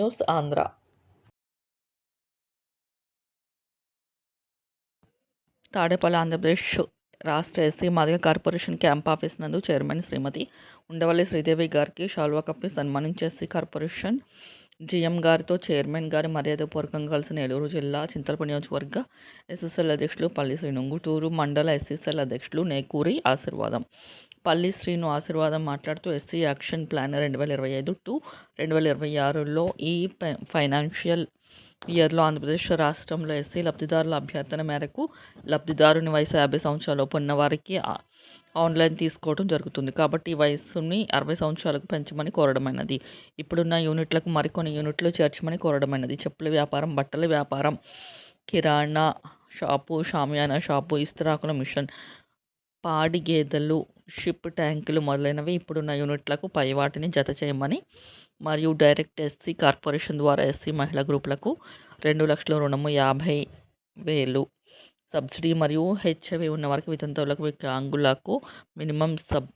News Andhra Tadepalli Andhra Pradesh రాష్ట్ర SC Madiga corporation camp office నందు chairman Shrimati Undavalli Sridevi గారికి షాల్వా కప్పి సన్మానించి ఎస్సీ కార్పొరేషన్ జీఎం గారితో చైర్మన్ గారి మర్యాదపూర్వకంగా కలిసిన ఏలూరు జిల్లా చింతలపూడి నియోజకవర్గ ఎస్ఎస్ఎల్ అధ్యక్షులు పల్లి శ్రీనుంగుటూరు మండల ఎస్ఎస్ఎల్ అధ్యక్షులు నేకూరి ఆశీర్వాదం. పల్లి శ్రీను ఆశీర్వాదం మాట్లాడుతూ ఎస్సీ యాక్షన్ ప్లాన్ రెండు వేల ఇరవై ఐదు టు రెండు వేల ఇరవై ఆరులో ఈ ఫైనాన్షియల్ ఇయర్లో ఆంధ్రప్రదేశ్ రాష్ట్రంలో ఎస్సీ లబ్ధిదారుల అభ్యర్థన మేరకు లబ్ధిదారుని వయసు యాభై సంవత్సరాలలోపు ఉన్న వారికి ఆన్లైన్ తీసుకోవడం జరుగుతుంది. కాబట్టి ఈ వయస్సుని అరవై సంవత్సరాలకు పెంచమని కోరడమైనది. ఇప్పుడున్న యూనిట్లకు మరికొన్ని యూనిట్లు చేర్చమని కోరడమైనది. చెప్పుల వ్యాపారం బట్టల వ్యాపారం కిరాణా షాపు షామియానా షాపు ఇస్త్రాకుల మిషన్ పాడి గేదెలు షిప్ ట్యాంకులు మొదలైనవి ఇప్పుడున్న యూనిట్లకు పై వాటిని జత చేయమని మరియు డైరెక్ట్ ఎస్సీ కార్పొరేషన్ ద్వారా ఎస్సీ మహిళా గ్రూపులకు రెండు లక్షల రుణము యాభై వేలు సబ్సిడీ మరియు హెచ్ఐవి ఉన్న వారికి వితంతువులకు వికలాంగులకు మినిమం సబ్